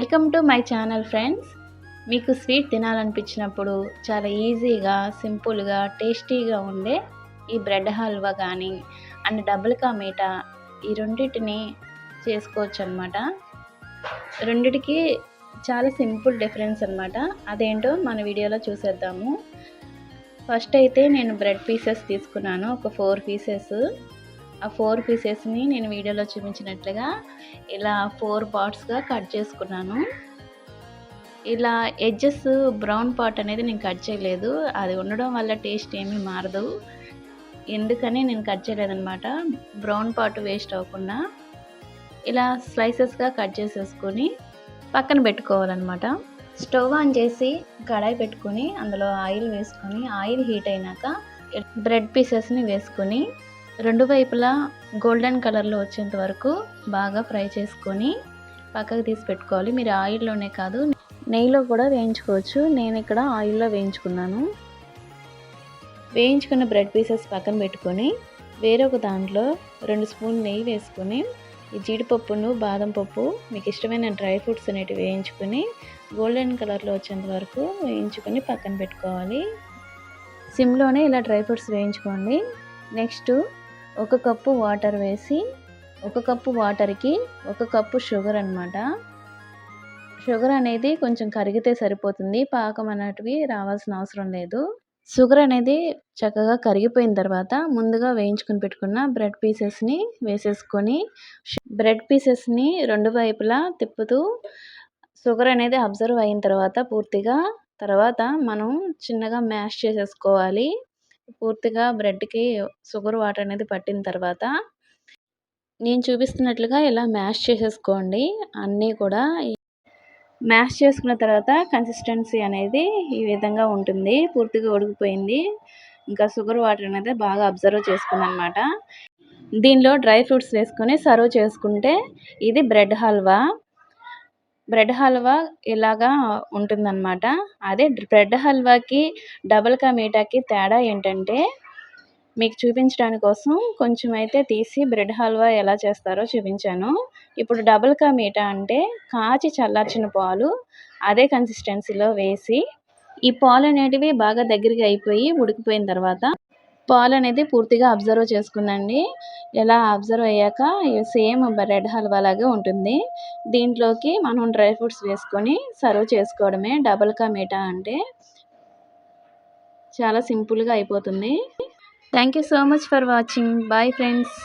Welcome to my channel friends. మీకు sweet తినాలనిపించినప్పుడు చాలా ఈజీగా సింపుల్గా టేస్టీగా ఉండే ఈ బ్రెడ్ హల్వా కానీ అండ్ డబుల్ కా మీఠా ఈ రెండింటిని చేసుకోవచ్చు అనమాట రెండిటికి చాలా సింపుల్ డిఫరెన్స్ అనమాట అదేంటో మన వీడియోలో చూసేద్దాము. ఫస్ట్ అయితే నేను బ్రెడ్ పీసెస్ తీసుకున్నాను. ఒక ఫోర్ పీసెస్. ఆ ఫోర్ పీసెస్ని నేను వీడియోలో చూపించినట్లుగా ఇలా ఫోర్ పార్ట్స్గా కట్ చేసుకున్నాను. ఇలా ఎడ్జెస్ బ్రౌన్ పార్ట్ అనేది నేను కట్ చేయలేదు. అది ఉండడం వల్ల టేస్ట్ ఏమీ మారదు. ఎందుకని నేను కట్ చేయలేదనమాట బ్రౌన్ పార్ట్ వేస్ట్ అవ్వకుండా ఇలా స్లైసెస్గా కట్ చేసేసుకొని పక్కన పెట్టుకోవాలన్నమాట. స్టవ్ ఆన్ చేసి కడాయి పెట్టుకొని అందులో ఆయిల్ వేసుకొని ఆయిల్ హీట్ అయినాక బ్రెడ్ పీసెస్ని వేసుకొని రెండు వైపులా గోల్డెన్ కలర్లో వచ్చేంత వరకు బాగా ఫ్రై చేసుకొని పక్కకు తీసి పెట్టుకోవాలి. మీరు ఆయిల్లోనే కాదు నెయ్యిలో కూడా వేయించుకోవచ్చు. నేను ఇక్కడ ఆయిల్లో వేయించుకున్నాను. వేయించుకున్న బ్రెడ్ పీసెస్ పక్కన పెట్టుకొని వేరొక దాంట్లో రెండు స్పూన్ నెయ్యి వేసుకొని ఈ జీడిపప్పును బాదం పప్పు మీకు ఇష్టమైన డ్రై ఫ్రూట్స్ అనేటివి వేయించుకొని గోల్డెన్ కలర్లో వచ్చేంత వరకు వేయించుకొని పక్కన పెట్టుకోవాలి. సిమ్లోనే ఇలా డ్రై ఫ్రూట్స్ వేయించుకోండి. నెక్స్ట్ ఒక కప్పు వాటర్ వేసి ఒక కప్పు వాటర్కి ఒక కప్పు షుగర్ అనమాట షుగర్ అనేది కొంచెం కరిగితే సరిపోతుంది పాకం అన్నటివి రావాల్సిన అవసరం లేదు. షుగర్ అనేది చక్కగా కరిగిపోయిన తర్వాత ముందుగా వేయించుకుని పెట్టుకున్న బ్రెడ్ పీసెస్ని వేసేసుకొని బ్రెడ్ పీసెస్ని రెండు వైపులా తిప్పుతూ షుగర్ అనేది అబ్జర్వ్ అయిన తర్వాత పూర్తిగా తర్వాత మనం చిన్నగా మ్యాష్ చేసేసుకోవాలి. పూర్తిగా బ్రెడ్కి షుగర్ వాటర్ అనేది పట్టిన తర్వాత నేను చూపిస్తున్నట్లుగా ఇలా మ్యాష్ చేసేసుకోండి. అన్నీ కూడా మ్యాష్ చేసుకున్న తర్వాత కన్సిస్టెన్సీ అనేది ఈ విధంగా ఉంటుంది. పూర్తిగా ఉడికిపోయింది. ఇంకా షుగర్ వాటర్ అనేది బాగా అబ్జర్వ్ చేసుకుంది అనమాట దీనిలో డ్రై ఫ్రూట్స్ వేసుకొని సర్వ్ చేసుకుంటే ఇది బ్రెడ్ హల్వా? బ్రెడ్ హల్వా ఇలాగా ఉంటుందన్నమాట. అదే బ్రెడ్ హల్వాకి డబల్ కా మీఠాకి తేడా ఏంటంటే మీకు చూపించడానికి కోసం కొంచెం అయితే తీసి బ్రెడ్ హల్వా ఎలా చేస్తారో చూపించాను. ఇప్పుడు డబుల్ కా మీఠా అంటే కాచి చల్లార్చిన పాలు అదే కన్సిస్టెన్సీలో వేసి ఈ పాలు అనేటివి బాగా దగ్గరికి అయిపోయి ఉడికిపోయిన తర్వాత పాలు అనేది పూర్తిగా అబ్జర్వ్ చేసుకుందండి ఎలా అబ్జర్వ్ అయ్యాక సేమ్ బ్రెడ్ హల్వా లాగే ఉంటుంది. దీంట్లోకి మనం డ్రై ఫ్రూట్స్ వేసుకొని సర్వ్ చేసుకోవడమే డబల్ కా మీఠా అంటే చాలా సింపుల్గా అయిపోతుంది. Thank you so much for watching. Bye friends.